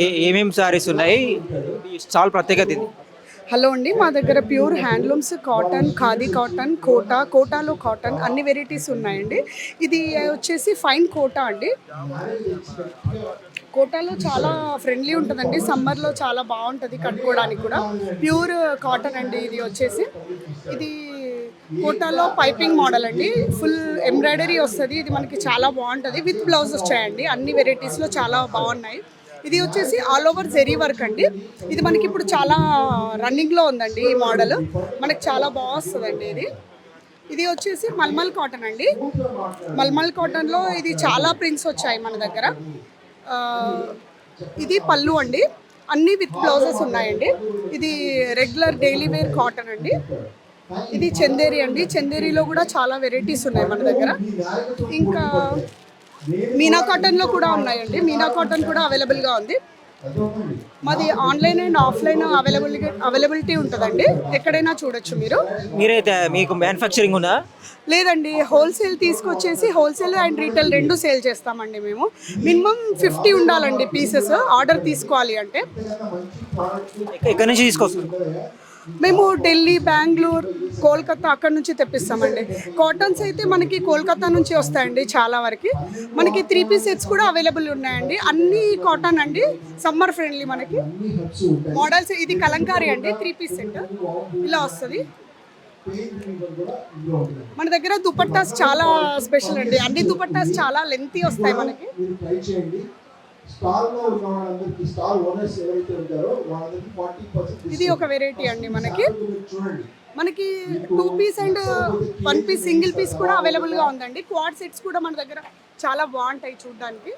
ఏ ఏమేమి సారీస్ ఉన్నాయి? చాలా ప్రత్యేకత ఇది. హలో అండి మా దగ్గర pure handlooms cotton khadi cotton Kota కోటాలో కాటన్ అన్ని వెరైటీస్ ఉన్నాయండి. ఇది వచ్చేసి ఫైన్ కోటా అండి. కోటాలో చాలా ఫ్రెండ్లీ ఉంటుందండి. సమ్మర్లో చాలా బాగుంటుంది కట్టుకోవడానికి కూడా. ప్యూర్ కాటన్ అండి ఇది వచ్చేసి. ఇది కోటాలో పైపింగ్ మోడల్ అండి. ఫుల్ ఎంబ్రాయిడరీ వస్తుంది. ఇది మనకి చాలా బాగుంటుంది. విత్ బ్లౌజ్ వచ్చాయండి. అన్ని వెరైటీస్లో చాలా బాగున్నాయి. ఇది వచ్చేసి ఆల్ ఓవర్ జెరీ వర్క్ అండి. ఇది మనకి ఇప్పుడు చాలా రన్నింగ్లో ఉందండి ఈ మోడల్ మనకి చాలా బాగా వస్తుందండి ఇది. ఇది వచ్చేసి మల్మల్ కాటన్ అండి. మల్మల్ కాటన్లో ఇది చాలా ప్రింట్స్ వచ్చాయి మన దగ్గర. ఇది పళ్ళు అండి. అన్నీ విత్ బ్లౌజెస్ ఉన్నాయండి. ఇది రెగ్యులర్ డైలీ వేర్ కాటన్ అండి. ఇది చందేరి అండి. చందేరిలో కూడా చాలా వెరైటీస్ ఉన్నాయి మన దగ్గర. ఇంకా మీనా కాటన్లో కూడా ఉన్నాయండి. మీనా కాటన్ కూడా అవైలబుల్గా ఉంది. మాది online and offline available availability ఉంటుందండి. ఎక్కడైనా చూడొచ్చు మీరు. మీరైతే మీకు మ్యానుఫ్యాక్చరింగ్ ఉందా? లేదండి. హోల్సేల్ తీసుకొచ్చేసి హోల్సేల్ అండ్ రీటైల్ రెండు సేల్ చేస్తామండి మేము. మినిమం ఫిఫ్టీ ఉండాలండి పీసెస్ ఆర్డర్ తీసుకోవాలి అంటే. ఎక్క- ఎక్కడి నుంచి తీసుకొస్తారు? మేము ఢిల్లీ బెంగళూరు కోల్కతా అక్కడ నుంచి తెప్పిస్తామండి. కాటన్స్ అయితే మనకి కోల్కతా నుంచి వస్తాయండి చాలా వరకు. మనకి త్రీ పీస్ సెట్స్ కూడా అవైలబుల్ ఉన్నాయండి. అన్ని కాటన్ అండి. సమ్మర్ ఫ్రెండ్లీ మనకి. మోడల్స్ ఇది కలంకారీ అండి. త్రీ పీస్ సెట్ ఇలా వస్తుంది. మన దగ్గర దుపట్టాస్ చాలా స్పెషల్ అండి. అన్ని దుపట్టాస్ చాలా లెంతీ వస్తాయి మనకి. ఉన్న వాళ్ళందరికీ ఓనర్స్ ఎవరైతే ఉంటారో వాళ్ళందరికీ ఫార్టీ పర్సెంట్ ఇది ఒక వెరైటీ అండి మనకి. చూడండి. మనకి two piece and one piece single piece కూడా అవైలబుల్గా ఉందండి. క్వాడ్ సెట్స్ కూడా మన దగ్గర చాలా బాగుంటాయి చూడడానికి.